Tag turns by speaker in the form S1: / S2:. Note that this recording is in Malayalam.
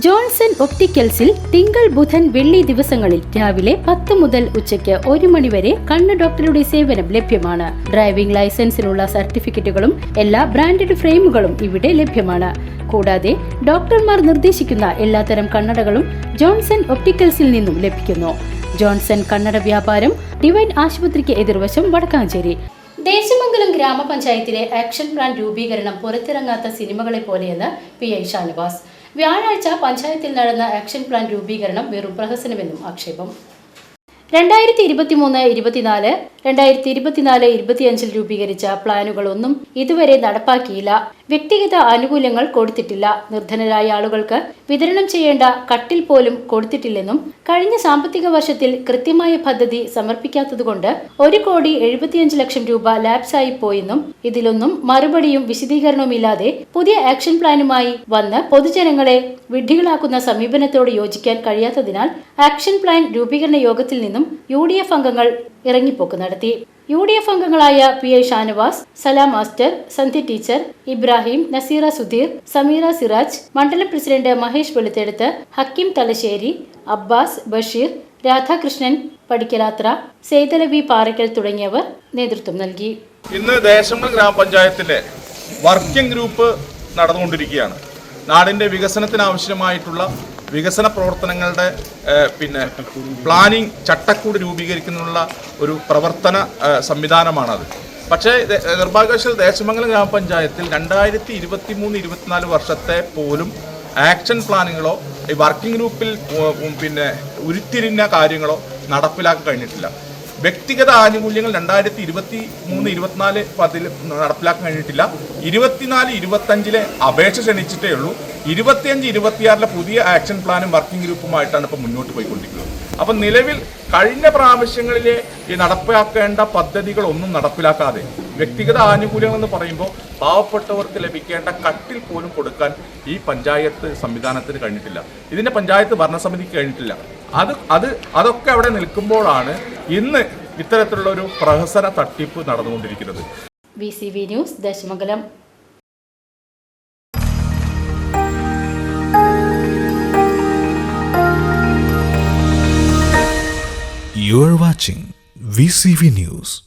S1: ജോൺസൺ ഒപ്റ്റിക്കൽസിൽ തിങ്കൾ ബുധൻ വെള്ളി ദിവസങ്ങളിൽ രാവിലെ പത്ത് മുതൽ ഉച്ചയ്ക്ക് ഒരു മണിവരെ കണ്ണ് ഡോക്ടറുടെ സേവനം ലഭ്യമാണ്. ഡ്രൈവിംഗ് ലൈസൻസിനുള്ള സർട്ടിഫിക്കറ്റുകളും എല്ലാ ബ്രാൻഡഡ് ഫ്രെയിമുകളും ഇവിടെ ലഭ്യമാണ്. കൂടാതെ ഡോക്ടർമാർ നിർദ്ദേശിക്കുന്ന എല്ലാത്തരം കണ്ണടകളും ജോൺസൺ ഒപ്റ്റിക്കൽസിൽ നിന്നും ലഭിക്കുന്നു. ജോൺസൺ കണ്ണട വ്യാപാരം ഡിവൈൻ ആശുപത്രിക്ക് എതിർവശം വടക്കാഞ്ചേരി. ദേശമംഗലം ഗ്രാമപഞ്ചായത്തിലെ ആക്ഷൻ പ്ലാൻ രൂപീകരണം പുറത്തിറങ്ങാത്ത സിനിമകളെ പോലെയെന്ന് പി ഐ ഷാനവാസ്. വ്യാഴാഴ്ച പഞ്ചായത്തിൽ നടന്ന ആക്ഷൻ പ്ലാൻ രൂപീകരണം വെറും പ്രഹസനമെന്നും ആക്ഷേപം. രണ്ടായിരത്തി ഇരുപത്തിമൂന്ന് ഇരുപത്തിനാല് രണ്ടായിരത്തി ഇരുപത്തിനാല് ഇരുപത്തിയഞ്ചിൽ രൂപീകരിച്ച പ്ലാനുകളൊന്നും ഇതുവരെ നടപ്പാക്കിയില്ല. വ്യക്തിഗത ആനുകൂല്യങ്ങൾ കൊടുത്തിട്ടില്ല. നിർധനരായ ആളുകൾക്ക് വിതരണം ചെയ്യേണ്ട കട്ടിൽ പോലും കൊടുത്തിട്ടില്ലെന്നും കഴിഞ്ഞ സാമ്പത്തിക വർഷത്തിൽ കൃത്യമായ പദ്ധതി സമർപ്പിക്കാത്തതുകൊണ്ട് ഒരു കോടി എഴുപത്തിയഞ്ച് ലക്ഷം രൂപ ലാപ്സായി പോയെന്നും ഇതിലൊന്നും മറുപടിയും വിശദീകരണവുമില്ലാതെ പുതിയ ആക്ഷൻ പ്ലാനുമായി വന്ന് പൊതുജനങ്ങളെ വിഡ്ഢികളാക്കുന്ന സമീപനത്തോട് യോജിക്കാൻ കഴിയാത്തതിനാൽ ആക്ഷൻ പ്ലാൻ രൂപീകരണ യോഗത്തിൽ നിന്നും യു അംഗങ്ങൾ ഇറങ്ങിപ്പോക്ക് നടത്തി. യു ഡി എഫ് അംഗങ്ങളായ P I Shanavas Salam master Sandhya teacher Ibrahim Naseera Sudheer Sameera Siraj മണ്ഡലം പ്രസിഡന്റ് മഹേഷ് വെളുത്തെടുത്ത് ഹക്കിം തലശ്ശേരി അബ്ബാസ് ബഷീർ രാധാകൃഷ്ണൻ പടിക്കലാത്ര സേതലവി പാറയ്ക്കൽ തുടങ്ങിയവർ നേതൃത്വം നൽകി.
S2: ഇന്ന് ദേശമൽ ഗ്രാമപഞ്ചായത്തിന്റെ വർക്കിംഗ് ഗ്രൂപ്പ് നടന്നുകൊണ്ടിരിക്കുകയാണ്. നാടിന്റെ വികസനത്തിനാവശ്യമായിട്ടുള്ള വികസന പ്രവർത്തനങ്ങളുടെ പിന്നെ പ്ലാനിംഗ് ചട്ടക്കൂട് രൂപീകരിക്കുന്നതിനുള്ള ഒരു പ്രവർത്തന സംവിധാനമാണത്. പക്ഷേ നിർഭാഗ്യവശാൽ ദേശമംഗലം ഗ്രാമപഞ്ചായത്തിൽ രണ്ടായിരത്തി ഇരുപത്തി മൂന്ന് ഇരുപത്തിനാല് വർഷത്തെ പോലും ആക്ഷൻ പ്ലാനുകളോ ഈ വർക്കിംഗ് ഗ്രൂപ്പിൽ പിന്നെ ഉരുത്തിരിഞ്ഞ കാര്യങ്ങളോ നടപ്പിലാക്കാൻ കഴിഞ്ഞിട്ടില്ല. വ്യക്തിഗത ആനുകൂല്യങ്ങൾ രണ്ടായിരത്തി ഇരുപത്തി മൂന്ന് ഇരുപത്തിനാല് പതിൽ നടപ്പിലാക്കാൻ കഴിഞ്ഞിട്ടില്ല. ഇരുപത്തിനാല് ഇരുപത്തഞ്ചിലെ അപേക്ഷ ക്ഷണിച്ചിട്ടേ ഉള്ളൂ. ഇരുപത്തിയഞ്ച് ഇരുപത്തിയാറിലെ പുതിയ ആക്ഷൻ പ്ലാനും വർക്കിംഗ് ഗ്രൂപ്പുമായിട്ടാണ് ഇപ്പോൾ മുന്നോട്ട് പോയിക്കൊണ്ടിരിക്കുന്നത്. അപ്പം നിലവിൽ കഴിഞ്ഞ പ്രാവശ്യങ്ങളിലെ ഈ നടപ്പാക്കേണ്ട പദ്ധതികളൊന്നും നടപ്പിലാക്കാതെ വ്യക്തിഗത ആനുകൂല്യങ്ങൾ എന്ന് പറയുമ്പോൾ പാവപ്പെട്ടവർക്ക് ലഭിക്കേണ്ട കട്ടിൽ പോലും കൊടുക്കാൻ ഈ പഞ്ചായത്ത് സംവിധാനത്തിന് കഴിഞ്ഞിട്ടില്ല. ഇതിന്റെ പഞ്ചായത്ത് ഭരണസമിതിക്ക് കഴിഞ്ഞിട്ടില്ല. അത് അത് അതൊക്കെ അവിടെ നിൽക്കുമ്പോഴാണ് ഇന്ന് ഇത്തരത്തിലുള്ള ഒരു പ്രഹസന തട്ടിപ്പ് നടന്നുകൊണ്ടിരിക്കുന്നത്
S1: V C V news Dasamangalam
S3: You are watching VCV News.